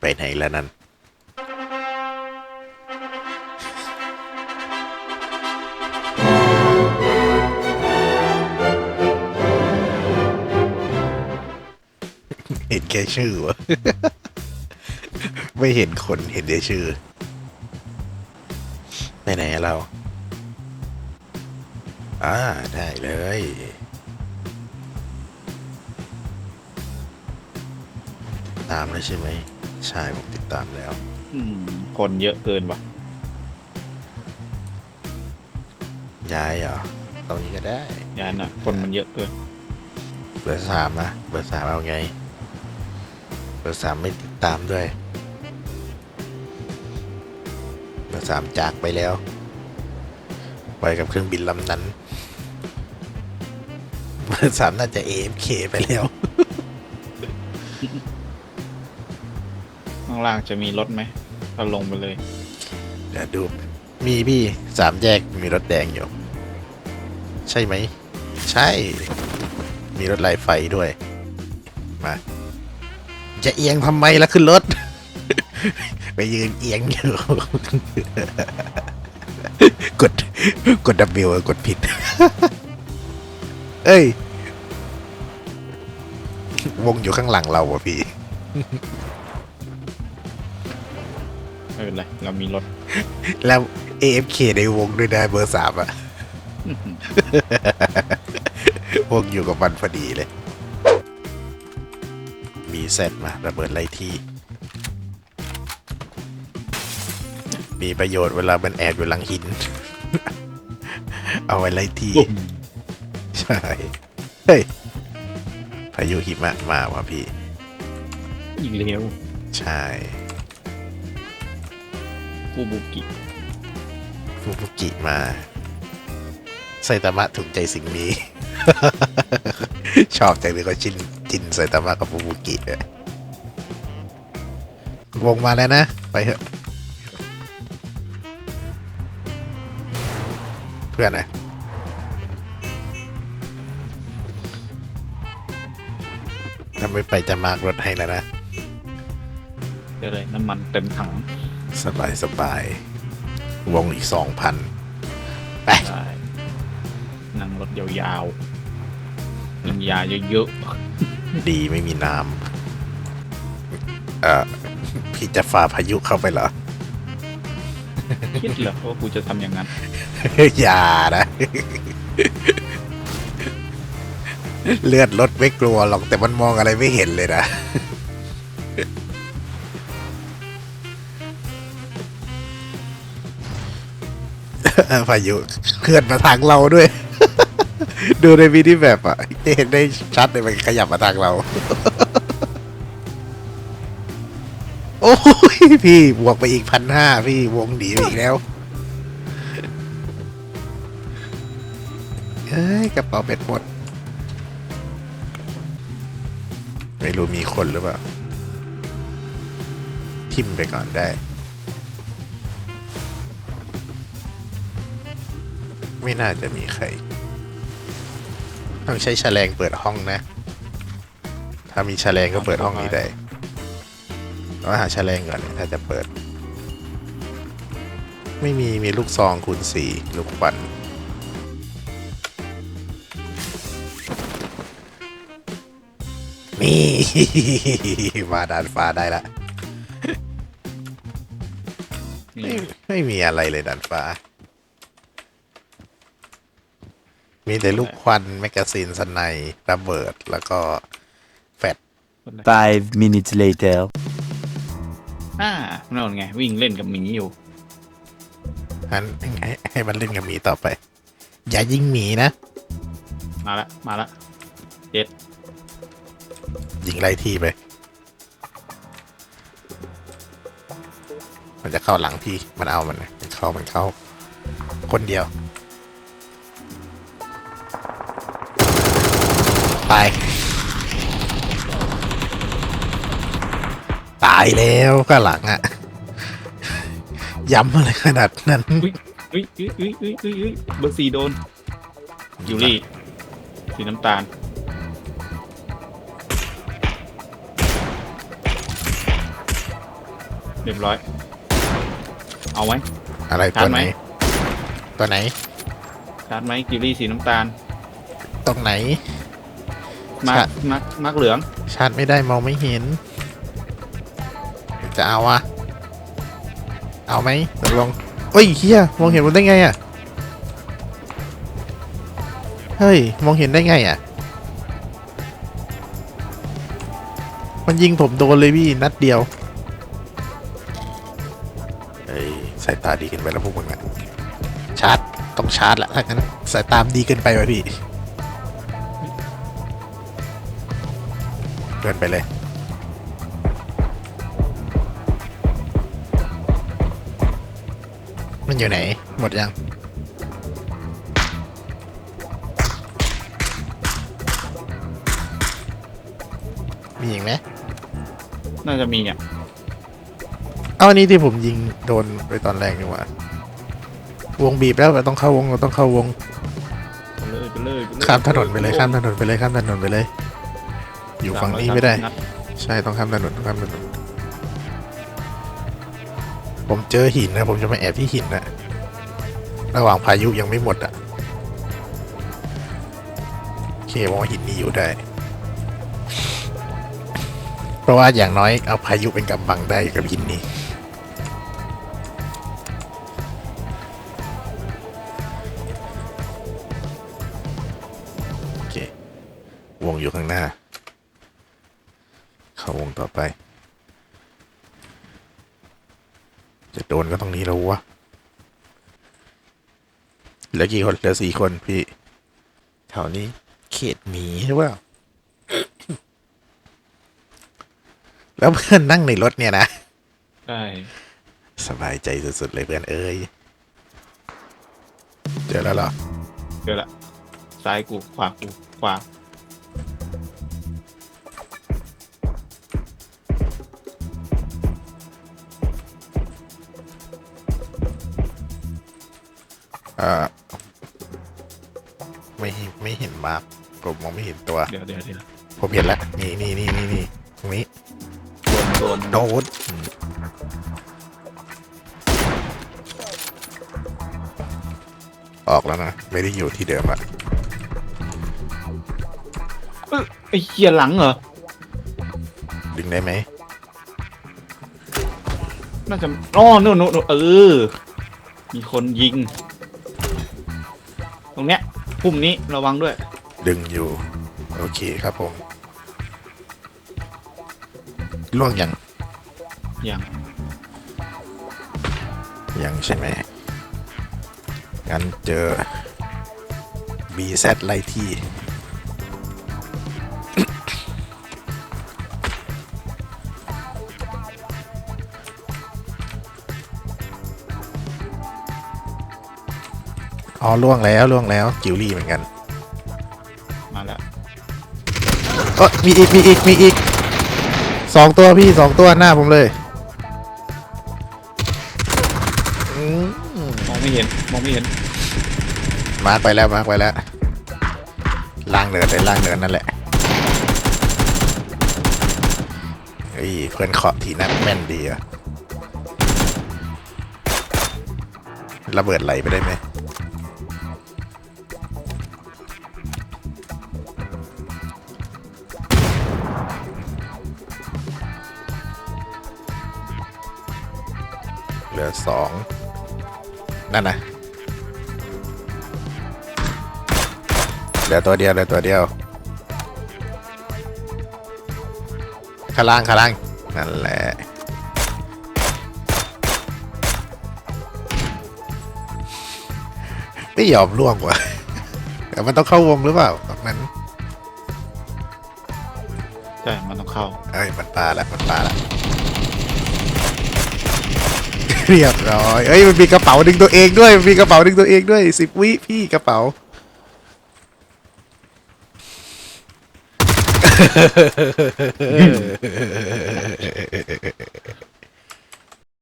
ไปไหนแล้วนั่นเห็นแค่ชื่อวะ ไม่เห็นคนเห็นแต่ชื่อไปไหนอะเรา อ่า ได้เลย ตามแล้วใช่ไหม ใช่ผมติดตามแล้ว อืมคนเยอะเกินว่ะ ย้ายเหรอตรงนี้ก็ได้ยานอะ คนมันเยอะเกิน เบอร์สามอะเบอร์สามเอาไง เบอร์สามไม่ติดตามด้วย เบอร์สามจากไปแล้ว ไปกับเครื่องบินลำนั้น เบอร์สามน่าจะ AFK ไปแล้วข้างล่างจะมีรถไหมเราลงไปเลยเดี๋ยวดูมีพี่สามแยกมีรถแดงอยู่ ใช่ไหม ใช่ มีรถไล่ไฟด้วย มาจะเอียงทำไมล่ะขึ้นรถ ไปยืนเอียงอยู่ กดกด W กดผิด เอ้ย วงอยู่ข้างหลังเราอะพี่ ไม่เป็นไร เรามีรถ แล้ว AFK ในวงด้วยนะเบอร์สามอะวงอยู่กับมันพอดีเลย มีเซตมาระเบิดไล่ที่ มีประโยชน์เวลามันแอบอยู่หลังหิน เอาไว้ไล่ที่ ใช่ เฮ้ย พายุหิมะมาว่ะพี่ อีกเร็วใช่ กูบุกิ ฟูบุกิมา ไซตามะถูกใจสิ่งนี้ ชอบจังเลยก็จินจินไซตามะกับฟูบุกิเลยวงมาแล้วนะ ไปเถอะเพื่อนนะถ้าไม่ไปจะมากรถให้แล้วนะเดี๋ยวเลยน้ำมันเต็มถัง สบายสบายวงอีกสองพันไปได้นั่งรถยาวๆกินยาเยอะดีไม่มีน้ำเอ่อพี่จะฝ่าพายุเข้าไปเหรอๆคิดเหรอว่ากูจะทำอย่างนั้น อย่านะ เลือดรถไม่กลัวหรอกแต่มันมองอะไรไม่เห็นเลยนะ พายุเคลื่อนมาทางเราด้วย ดูในวิดีแบบอะเห็นได้ชัดเลยมันขยับมาทางเรา โอ้ยพี่บวกไปอีกพันห้าพี่วงหนีไปอีกแล้วเอ้ยกระเป๋าเป็ดหมด ไม่รู้มีคนหรือเปล่า ทิมไปก่อนได้ ไม่น่าจะมีใคร ต้องใช้แฉลงเปิดห้องนะ ถ้ามีแฉลงก็เปิดห้องนี้ได้ต้องหาแฉลงก่อนถ้าจะเปิด ไม่มีมีลูกซองคูณสี่ลูกปันนี่ มาดานฟ้าได้ละ ไม่นี่ไม่มีอะไรเลยดานฟ้า มีแต่ลูกควันแมกกาซีนสไนด์ระเบิดแล้วก็แฟดคนละ Five minutes later. อ่านั่นไง วิ่งเล่นกับหมีอยู่งั้นให้ให้มันเล่นกับหมีต่อไป อย่ายิงหมีนะ มาละ มาละเจ็ดยิงไล่ที่ไป มันจะเข้าหลังพี่ มันเอามันนะมันเข้ามันเข้า คนเดียว ตาย ตายแล้วข้างหลังอะย้ำอะไรขนาดนั้น อุ้ยอุ้ยอุ้ยอุ้ยอุ้ยอุ้ยอุ้ยเบอร์สี่โดนยูรี่สีน้ำตาล เรียบร้อย เอาไว้ อะไรชาตัร์วจไหไหม น ตัวไหน ชาร์จไหมกิลลี่สีน้ำตาล ตรงไหน มาชาร์ร์กจมาร์กมาร์กเหลือง ชาร์จไม่ได้มองไม่เห็น จะเอาอะเอาไหมตกลงเฮ้ยเฮียมองเห็นมันได้ไงอะเฮ้ย มองเห็นได้ไงอะมันยิงผมโดนเลยพี่นัดเดียวเฮ้ยสายตาดีเกันไปแล้วพวกมึงอะชาร์จต้องชาร์จละถ้างั้นสายตามนดีเกินไปวะพี่ เกินไปเลยมันอยู่ไหน หมดยัง มีอีกไหมน่าจะมีอะเอาอันนี้ที่ผมยิงโดนไปตอนแรกนี่หว่าวงบีบแล้วเราต้องเข้าวงเราต้องเข้าวง ไปเลยไปเลยไปเลยข้ามถนนไปเลยข้ามถนนไปเลยข้ามถนนไปเลย อยู่ฝั่งนี้ไม่ได้นัดใช่ต้องข้ามถนนต้องข้ามถนนผมเจอหินนะ ผมจะมาแอบที่หินนะระหว่างพายุยังไม่หมดอะโอเคมองว่าหินนี้อยู่ได้ เพราะว่าอย่างน้อยเอาพายุเป็นกำบังได้กับหินนี้โอเควงอยู่ข้างหน้า เข้าวงต่อไป จะโดนก็ตรงนี้แล้ววะเหลือกี่คนเหลือสี่คนพี่แถวนี้เขตหมีหรือเปล่าแล้วเพื่อนนั่งในรถเนี่ยนะใช่สบายใจสุดๆเลยเพื่อนเอ้ยเจอแล้วเหรอเจอละซ้ายกูขวากูขวา เออไม่เห็นไม่เห็นมาร์คผมมองไม่เห็นตัว เดี๋ยวเดี๋ยวเดี๋ยวผมเห็นแล้วนี่นี่นี่นี่นี่ตรงนี้โดนโดนโดนอืมออกแล้วนะ ไม่ได้อยู่ที่เดิมอะเอ้ยไอ้เหี้ยหลังเหรอ ดึงได้ไหมน่าจะอ๋อโน่นโน่นโน่นเออ มีคนยิง ตรงเนี้ยพุ่มนี้ระวังด้วย ดึงอยู่ โอเคครับผมล่วงยังอย่างยังใช่ไหมงั้นเจอ BZ ไล่ที่ อ๋อล่วงแล้วล่วงแล้วกิวลี่เหมือนกันมาแล้วเออมีอีกมีอีกมีอีกสองตัวพี่สองตัวหน้าผมเลยอืมมองไม่เห็นมองไม่เห็นมาร์กไปแล้วมาร์กไปแล้วล่างเนินเลยล่างเนินนั่นแหละเฮ้ยเพื่อนเคาะทีนัดแม่นดีอะระเบิดไหลไปได้ไหม เหลือสองนั่นนะเหลือตัวเดียวเหลือตัวเดียวข้างล่างข้างล่างนั่นแหละไม่ยอมล่วงว่ะแต่มันต้องเข้าวงหรือเปล่าตรงนั้นใช่ มันต้องเข้า เอ้ย มันปลาละมันปลาละ เรียบร้อยเอ้ยมันมีกระเป๋าดึงตัวเองด้วยมีกระเป๋าดึงตัวเองด้วยสิบวิพี่กระเป๋า